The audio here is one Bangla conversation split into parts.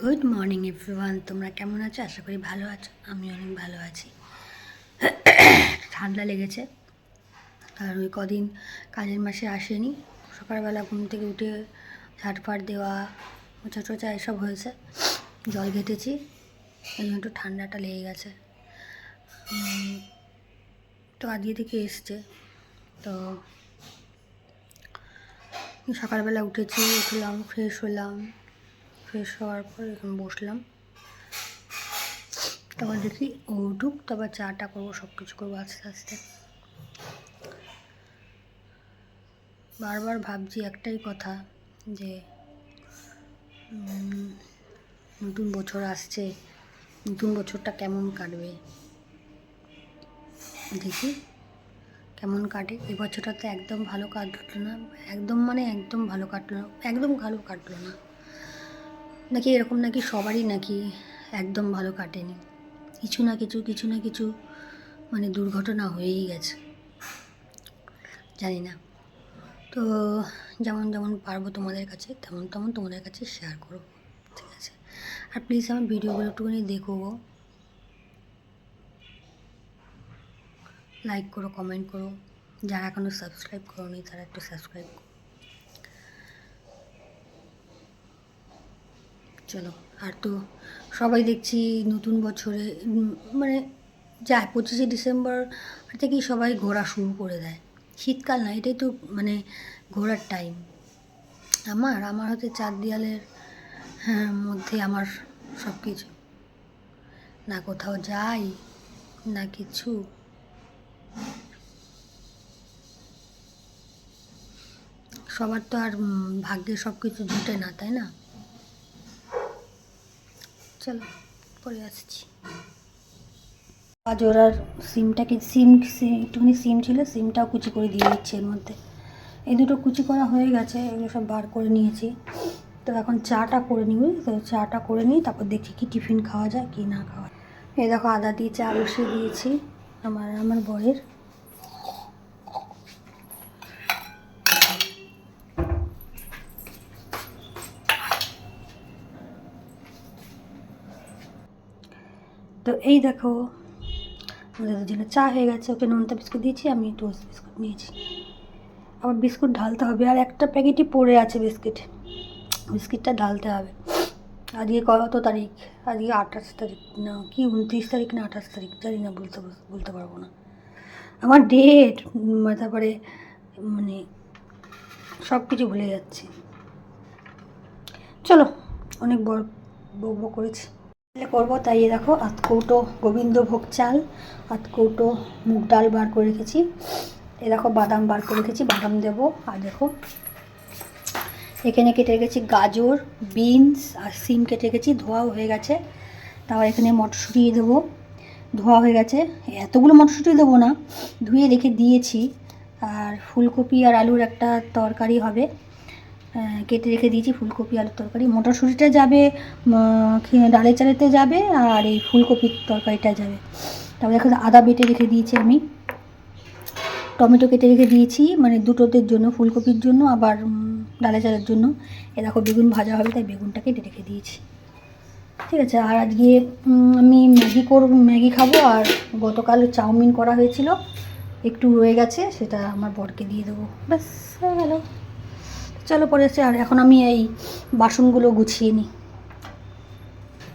গুড মর্নিং এভরিওয়ান তোমরা কেমন আছো? আশা করি ভালো আছো। আমি অনেক ভালো আছি। ঠান্ডা লেগেছে। আর ওই কদিন কাজের মাসে আসেনি। সকালবেলা ঘুম থেকে উঠে ঝাটফাট দেওয়া, মোচা টোচা এসব হয়েছে। জল ঘেটেছি। এই জন্য একটু ঠান্ডাটা লেগে গেছে। তো আজকে থেকে এসছে। তো সকালবেলা উঠেছি, উঠলাম ফ্রেশ হলাম। ফ্রেশ হওয়ার পর এখন বসলাম। তারপর দেখি ও উঠুক, তারপর চাটা করব সব কিছু করব আস্তে আস্তে। বারবার ভাবছি একটাই কথা যে নতুন বছর আসছে, নতুন বছরটা কেমন কাটবে? দেখি কেমন কাটে। এই বছরটা তো একদম ভালো কাটলো না, একদম মানে একদম ভালো কাটলো না, একদম ভালো কাটলো না। নাকি এরকম নাকি সবারই নাকি একদম ভালো কাটেনি? কিছু না কিছু কিছু না কিছু মানে দুর্ঘটনা হয়েই গেছে। জানি না। তো যেমন যেমন পারব তোমাদের কাছে, তেমন তেমন তোমাদের কাছে শেয়ার করব, ঠিক আছে? আর প্লিজ আমার ভিডিওগুলো একটুখানি দেখো গো। লাইক করো কমেন্ট করো। যারা এখনও সাবস্ক্রাইব করোনি তারা একটু সাবস্ক্রাইব করো। চলো। আর তো সবাই দেখছি নতুন বছরে মানে যায় পঁচিশে ডিসেম্বর থেকেই সবাই ঘোরা শুরু করে দেয়। শীতকাল না এটাই তো মানে ঘোরার টাইম আমার আমার হচ্ছে চার দেয়ালের হ্যাঁ, মধ্যে আমার সব কিছু না কোথাও যাই না কিছু। সবার তো আর ভাগ্যে সব কিছু জুটে না তাই না? চলো, পরে আসছি। আজ ওরার সিমটাকে সিম একটুখানি সিম ছিল, সিমটাও কুচি করে দিয়ে দিচ্ছে এর মধ্যে। এই দুটো কুচি করা হয়ে গেছে, এগুলো সব বার করে নিয়েছি। তো এখন চাটা করে নিই তো? চাটা করে নিই, তারপর দেখি কি টিফিন খাওয়া যায়, কি না খাওয়া এই দেখো, আদা দিয়ে চা বসিয়ে দিয়েছি, আমার আমার বরের। তো এই দেখো, আমাদের দুজনে চা হয়ে গেছে, ওকে নোনতা বিস্কুট দিয়েছি, আমি টোস্ট বিস্কুট নিয়েছি। আবার বিস্কুট ঢালতে হবে, আর একটা প্যাকেটই পড়ে আছে বিস্কিট। বিস্কিটটা ঢালতে হবে। আজকে কত তারিখ? আজকে আঠাশ তারিখ, না, কি উনত্রিশ তারিখ না আঠাশ তারিখ? জানি না, বলতে বলতে পারব না। আমার ডেট তারপরে মানে সব কিছু ভুলে যাচ্ছি। চলো, অনেক বড় বক করেছি। করব তাই দেখো আধ কৌটো গোবিন্দভোগ চাল, আধ কৌটো মুগ ডাল বার করে রেখেছি। এ দেখো বাদাম বার করে রেখেছি, বাদাম দেবো। আর দেখো, এখানে কেটে রেখেছি গাজর, বিনস আর সিম কেটে রেখেছি, ধোয়াও হয়ে গেছে। তারপর এখানে মটরশুঁটি দেবো, ধোয়া হয়ে গেছে। এতগুলো মটরশুঁটি দেবো না, ধুয়ে রেখে দিয়েছি। আর ফুলকপি আর আলুর একটা তরকারি হবে। কেটে রেখে দিয়েছি ফুলকপি আলুর তরকারি। মটরশুঁটিটা যাবে ডালের চালেতে যাবে আর এই ফুলকপির তরকারিটা যাবে। তারপর দেখো আদা বেটে রেখে দিয়েছি আমি। টমেটো কেটে রেখে দিয়েছি মানে দুটোদের জন্য, ফুলকপির জন্য, আবার ডালে চালের জন্য। এ দেখো বেগুন ভাজা হবে, তাই বেগুনটা কেটে রেখে দিয়েছি। ঠিক আছে, আর আজকে আমি ম্যাগি করব, ম্যাগি খাব, আর গতকাল চাউমিন করা হয়েছিল, একটু রয়ে গেছে, সেটা আমার বরকে দিয়ে দেবো। ব্যাস, হয়ে গেল। চলো এসে আর এখন আমি এই বাসনগুলো গুছিয়ে নিই।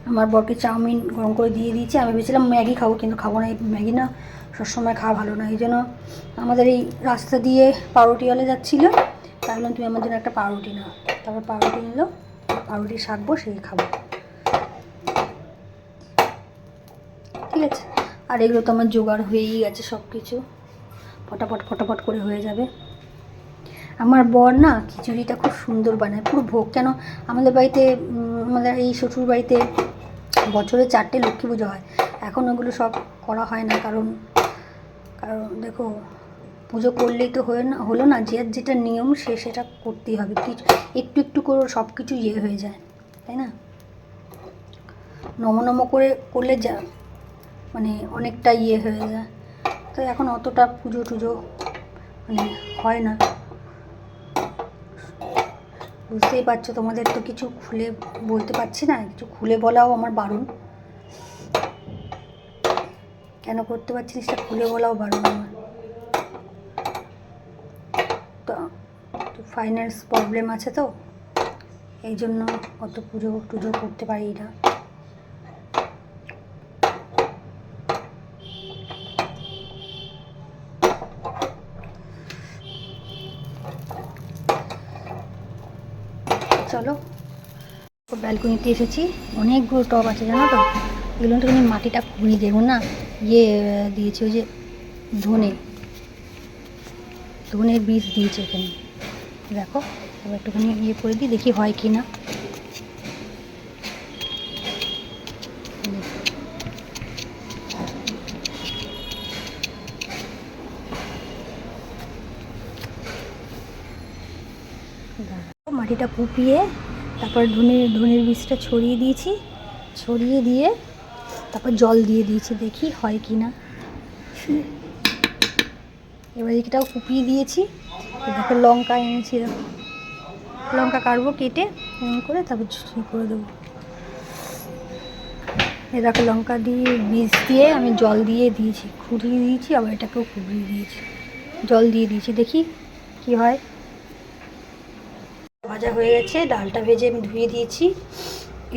আমার বরকে চাউমিন গরম করে দিয়ে দিয়েছি। আমি ভেবেছিলাম ম্যাগি খাব, কিন্তু খাব না, এই ম্যাগি না সবসময় খাওয়া ভালো না। এই জন্য আমাদের এই রাস্তা দিয়ে পাউরুটিওয়ালা যাচ্ছিল। তাই বললাম তুমি আমার জন্য একটা পাউরুটি নাও। তারপর পাউরুটি নিল পাউরুটি শাকবো সেই খাব। ঠিক আছে? আর এগুলো তো আমার জোগাড় হয়েই গেছে সব কিছু ফটাফট ফটাফট করে হয়ে যাবে। আমার বর না খিচুড়িটা খুব সুন্দর বানায়, পুরো ভোগ। কেন আমাদের বাড়িতে আমাদের এই শ্বশুর বাড়িতে বছরে চারটে লক্ষ্মী পুজো হয়। এখন ওগুলো সব করা হয় না, কারণ কারণ দেখো, পুজো করলেই তো হয়ে না, হলো না, যে যেটা নিয়ম সে সেটা করতেই হবে। কিছু একটু একটু করে সব কিছু ইয়ে হয়ে যায়, তাই না? নম নম করে করলে যা মানে অনেকটা ইয়ে হয়ে যায়। তো এখন অতটা পুজো টুজো মানে হয় না। বুঝতেই পারছ, তোমাদের তো কিছু খুলে বলতে পারছি না, কিছু খুলে বলাও আমার বারণ। কেন করতে পারছি না, সেটা খুলে বলাও বারণ আমার। তো ফাইন্যান্স প্রবলেম আছে তো, এই জন্য অত পুজো টুজো করতে পারি না। চলো। ব্যালকনিতে এসেছি। অনেকগুলো টব আছে, জানো তো? এগুলো একটুখানি মাটিটা খুঁড়ি দেবো না? ইয়ে দিয়েছে ওই যে ধনে। ধনের বীজ দিয়েছে এখানে। দেখো, এবার একটুখানি ইয়ে করে দিই, দেখি হয় কি না। মাটিটা কুপিয়ে তারপর ধনের ধনের বীজটা ছড়িয়ে দিয়েছি। ছড়িয়ে দিয়ে তারপর জল দিয়ে দিয়েছি, দেখি হয় কি না এবার এটাও কুপিয়ে দিয়েছি। দেখো লঙ্কা এনেছি লঙ্কা কাটবো, কেটে এমন করে তারপর ঝুড়ি করে দেবো। দেখো লঙ্কা দিয়ে, বীজ দিয়ে আমি জল দিয়ে দিয়েছি খুঁড়িয়ে দিয়েছি, আবার এটাকেও খুঁড়িয়ে দিয়েছি। জল দিয়ে দিয়েছি, দেখি কি হয়। ভাজা হয়ে গেছে, ডালটা ভেজে আমি ধুয়ে দিয়েছি,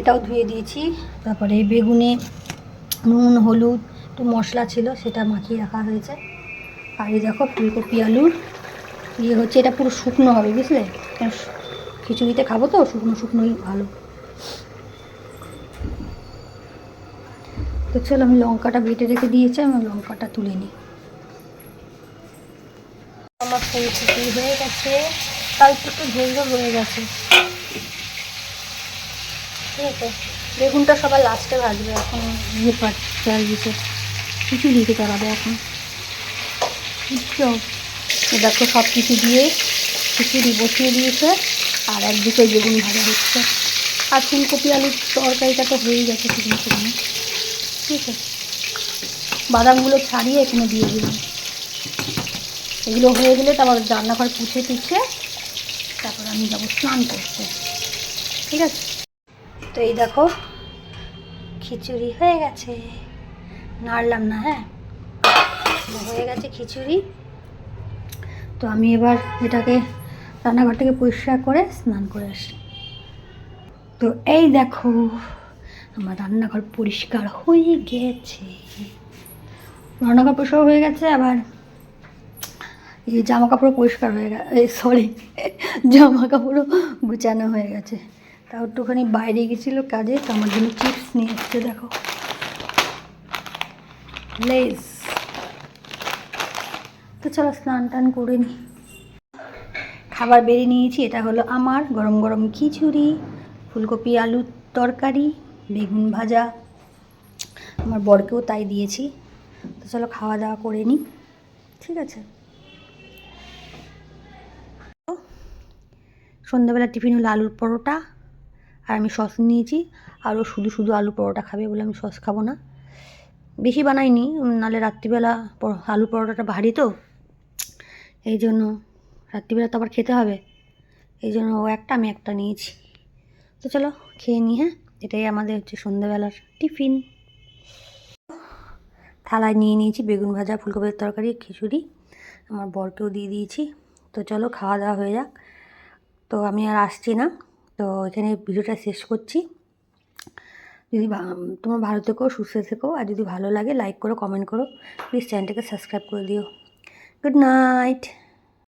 এটাও ধুয়ে দিয়েছি। তারপরে বেগুনে নুন, হলুদ, একটু মশলা ছিল, সেটা মাখিয়ে রাখা হয়েছে। আর এই দেখো ফুলকপি, আলুর ইয়ে হচ্ছে, এটা পুরো শুকনো হবে, বুঝলে? খিচুড়িতে খাব তো, শুকনো শুকনোই ভালো। তো চলো, আমি লঙ্কাটা বেটে রেখে দিয়েছি, আমি লঙ্কাটা তুলে নিই। আমার ফুলকপি হয়ে গেছে। তাও একটু ঝোল হয়ে গেছে। ঠিক আছে। বেগুনটা সবার লাস্টে ভাজবে, এখন ইয়ে পাচ্ছে দিতে। কিছু দিতে চালাবে এখন। দেখো সব কিছু দিয়ে খিচুড়ি বসিয়ে দিয়েছে, আর একদিকে বেগুন ভাজা হচ্ছে। আর ফুলকপি আলুর তরকারিটা তো হয়েই গেছে শুকনো শুকনো ঠিক আছে। বাদামগুলো ছাড়িয়ে এখানে দিয়ে দিলাম। এগুলো হয়ে গেলে তারপর রান্নাঘর পুছে টুছে তারপর আমি যাব স্নান করতে। ঠিক আছে? তো এই দেখো, খিচুড়ি হয়ে গেছে। নাড়লাম না হ্যাঁ? হয়ে গেছে খিচুড়ি। তো আমি এবার এটাকে রান্নাঘর থেকে পরিষ্কার করে স্নান করে আসি। তো এই দেখো, আমার রান্নাঘর পরিষ্কার হয়ে গেছে। রান্নাঘর পরিষ্কার হয়ে গেছে, আবার এই জামা কাপড় পরিষ্কার হয়ে গেছে সরি জামা কাপড়ও গুছানো হয়ে গেছে। তাও একটুখানি বাইরে গেছিল কাজে, তো আমার জন্য চিপস নিয়ে এসছে, দেখো। লেস। তো চলো স্নান টান করে নিই খাবার বেড়ে নিয়েছি, এটা হলো আমার গরম গরম খিচুড়ি, ফুলকপি আলুর তরকারি, বেগুন ভাজা। আমার বরকেও তাই দিয়েছি। তো চলো খাওয়া দাওয়া করে নিই ঠিক আছে। সন্ধ্যাবেলা টিফিন হলো আলুর পরোটা, আর আমি সস নিয়েছি। আরও শুধু শুধু আলু পরোটা খাবে বলে আমি সস খাব না। বেশি বানাইনি নাহলে রাত্রিবেলা আলু পরোটাটা ভারী তো। এই জন্য রাত্রিবেলা তো আবার খেতে হবে। এই জন্য ও একটা, আমি একটা নিয়েছি। তো চলো খেয়ে নিই হ্যাঁ? এটাই আমাদের হচ্ছে সন্ধ্যাবেলার টিফিন। থালায় নিয়ে নিয়েছি বেগুন ভাজা, ফুলকপির তরকারি, খিচুড়ি। আমার বরকেও দিয়ে দিয়েছি। তো চলো খাওয়া দাওয়া হয়ে যাক। তো আমি আর আসছি না। তো এখানে ভিডিওটা শেষ করছি। যদি তোমার ভালো থেকো, সুস্থ থেকো, আর যদি ভালো লাগে লাইক করো কমেন্ট করো। প্লিজ চ্যানেলটাকে সাবস্ক্রাইব করে দিও। Good night